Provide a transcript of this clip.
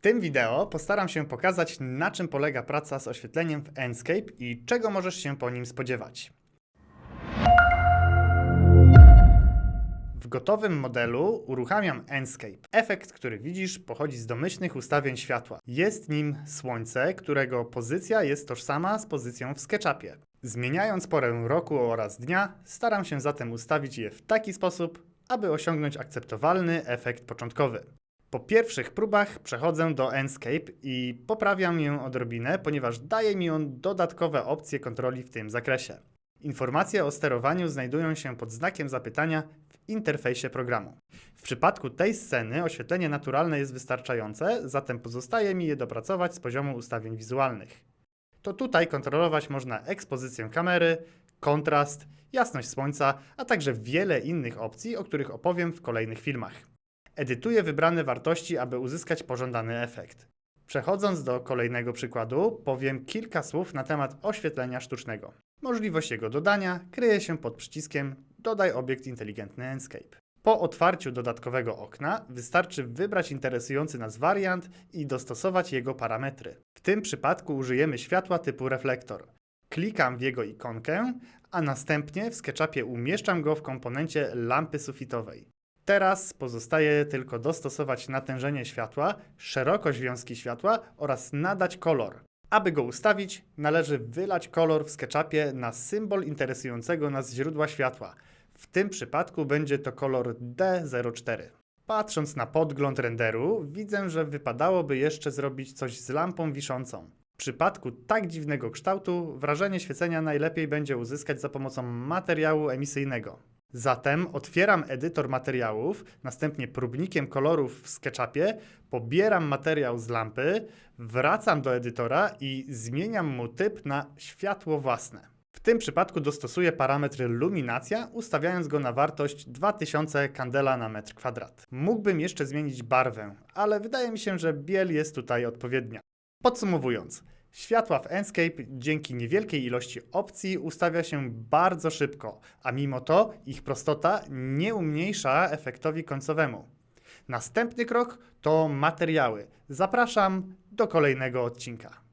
tym wideo postaram się pokazać, na czym polega praca z oświetleniem w Enscape i czego możesz się po nim spodziewać. W gotowym modelu uruchamiam Enscape. Efekt, który widzisz, pochodzi z domyślnych ustawień światła. Jest nim słońce, którego pozycja jest tożsama z pozycją w SketchUpie. Zmieniając porę roku oraz dnia, staram się zatem ustawić je w taki sposób, aby osiągnąć akceptowalny efekt początkowy. Po pierwszych próbach przechodzę do Enscape i poprawiam ją odrobinę, ponieważ daje mi on dodatkowe opcje kontroli w tym zakresie. Informacje o sterowaniu znajdują się pod znakiem zapytania w interfejsie programu. W przypadku tej sceny oświetlenie naturalne jest wystarczające, zatem pozostaje mi je dopracować z poziomu ustawień wizualnych. To tutaj kontrolować można ekspozycję kamery, kontrast, jasność słońca, a także wiele innych opcji, o których opowiem w kolejnych filmach. Edytuję wybrane wartości, aby uzyskać pożądany efekt. Przechodząc do kolejnego przykładu, powiem kilka słów na temat oświetlenia sztucznego. Możliwość jego dodania kryje się pod przyciskiem Dodaj obiekt inteligentny Enscape. Po otwarciu dodatkowego okna wystarczy wybrać interesujący nas wariant i dostosować jego parametry. W tym przypadku użyjemy światła typu reflektor. Klikam w jego ikonkę, a następnie w SketchUpie umieszczam go w komponencie lampy sufitowej. Teraz pozostaje tylko dostosować natężenie światła, szerokość wiązki światła oraz nadać kolor. Aby go ustawić, należy wylać kolor w SketchUpie na symbol interesującego nas źródła światła. W tym przypadku będzie to kolor D04. Patrząc na podgląd renderu, widzę, że wypadałoby jeszcze zrobić coś z lampą wiszącą. W przypadku tak dziwnego kształtu, wrażenie świecenia najlepiej będzie uzyskać za pomocą materiału emisyjnego. Zatem otwieram edytor materiałów, następnie próbnikiem kolorów w SketchUpie pobieram materiał z lampy, wracam do edytora i zmieniam mu typ na światło własne. W tym przypadku dostosuję parametr luminacja, ustawiając go na wartość 2000 kandela na metr kwadrat. Mógłbym jeszcze zmienić barwę, ale wydaje mi się, że biel jest tutaj odpowiednia. Podsumowując, światła w Enscape dzięki niewielkiej ilości opcji ustawia się bardzo szybko, a mimo to ich prostota nie umniejsza efektowi końcowemu. Następny krok to materiały. Zapraszam do kolejnego odcinka.